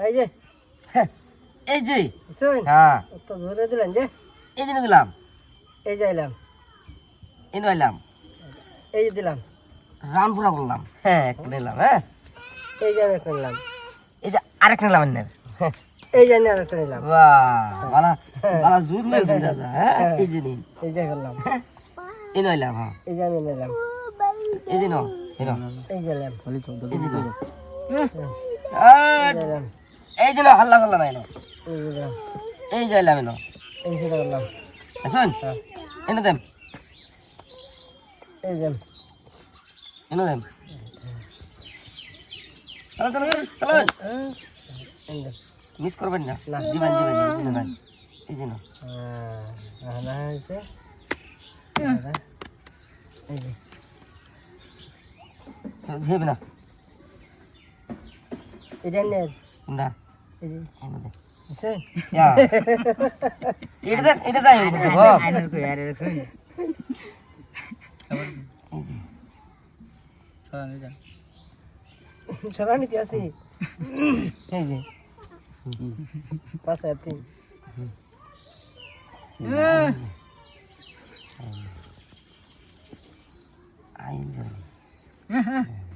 এই যে এই যে হ্যাঁ তো ধরে দিলেন যে এই যে দিলাম এই যে এলাম এই নইলাম এই যে দিলাম রান পুরা করলাম হ্যাঁ একটা নিলাম হ্যাঁ এই যে একটা নিলাম এই যে আরেকটা নিলাম এনে এই যে আমি আর একটা নিলাম বাহ বালা বালা জুর লই জুর দাদা হ্যাঁ এই যে নিন এই যে করলাম হ্যাঁ এই যে আমি নিলাম এই যে নো এই নো এই যে নিলাম এই যে এই যে নিলাম এই যে নো হাল্লা হাল্লা নাই এই যে দিলাম এই নো সেটা করলাম শুন হ্যাঁ। এনে দেম। এই যে এনে দেম। চলো চলো হ্যাঁ, মিস করবেন না। না। দিবেন দিবেন এই যে না না হ্যাঁ হয়েছে। এই যে। যাবে না। এটা এই যে। এনে দে বুঝছেন? এটা দে এটা দে এই যে। যে সকাল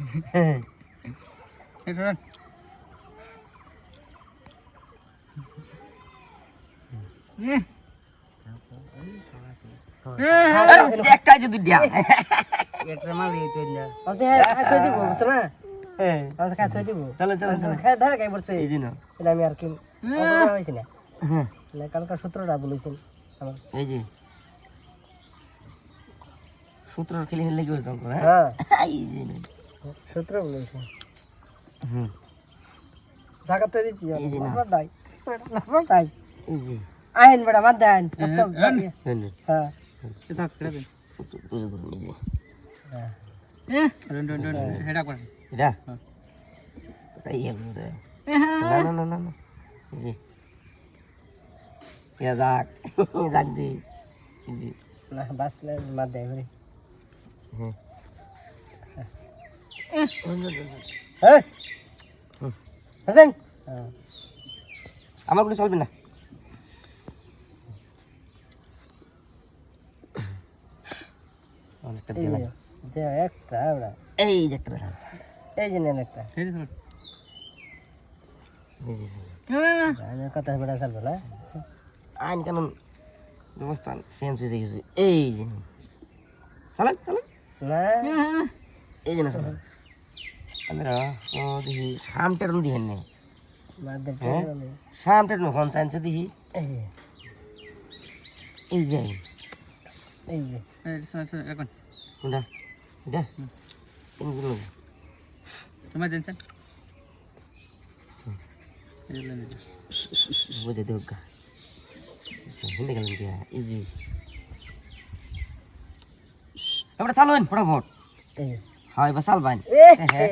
নিতে আসি এই যে পাঁচ হাজার তিন আইন জলি একটা যে দুইটা আচ্ছা হ্যাঁ দিব বুঝছ না? হ্যাঁ। আচ্ছা খাই দিব। চলো চলো চলো। খাই ধারে খাই পড়ছে। এই যে এটা আমি আর কি হয়েছি না? হ্যাঁ। কালকার সূত্রটা বলেছেন। আমার এই যে। সূত্র খেলে নিলে কি হয়েছে হ্যাঁ? হ্যাঁ। এই যে না সূত্র বলেছেন হুম জায়গা তো দিচ্ছি এই যে না। আপনার নাই আপনার নাই এই যে আইন বেটা মার দেন হ্যাঁ হ্যাঁ তুই ধরুন এই যে হ্যাঁ এটা এই হবে রে না না না না না এই যে ইয়া যাক যাক দি এই যে না বাসলে মার দেয় ঘুরে হ্যাঁ হ্যাঁ হাসান হ্যাঁ? আমার কোনো চলবে না। অনেকটা এই যে যে একটা এই যে একটা এই যে নেন একটা। কথা বেড়া চালবো না। আইন কানুন ব্যবস্থা চেঞ্জ হয়েছে কিছু এই যে চলেন চলেন। না এই যে না চলেন আমরা ও দেখি সামটার দিহেন নে মার দেয় হ্যাঁ? সামটার নো ফোন চাইছে দেখি। এই যে। এই যে। এই কোনটা? এটা? কোনগুলো বুঝে দেখ গা হিন্দে দিয়া ইজি এবার চালুন ফটাফট। এই যে। হয় বা এ হ্যাঁ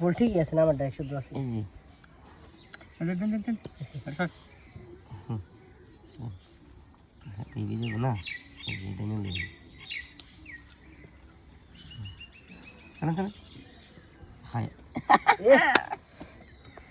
বল ঠিকই আছে না আমার ডাক শুধু আছে জি টিভি যাব না এটা নিলে চালান চালান হয়। এ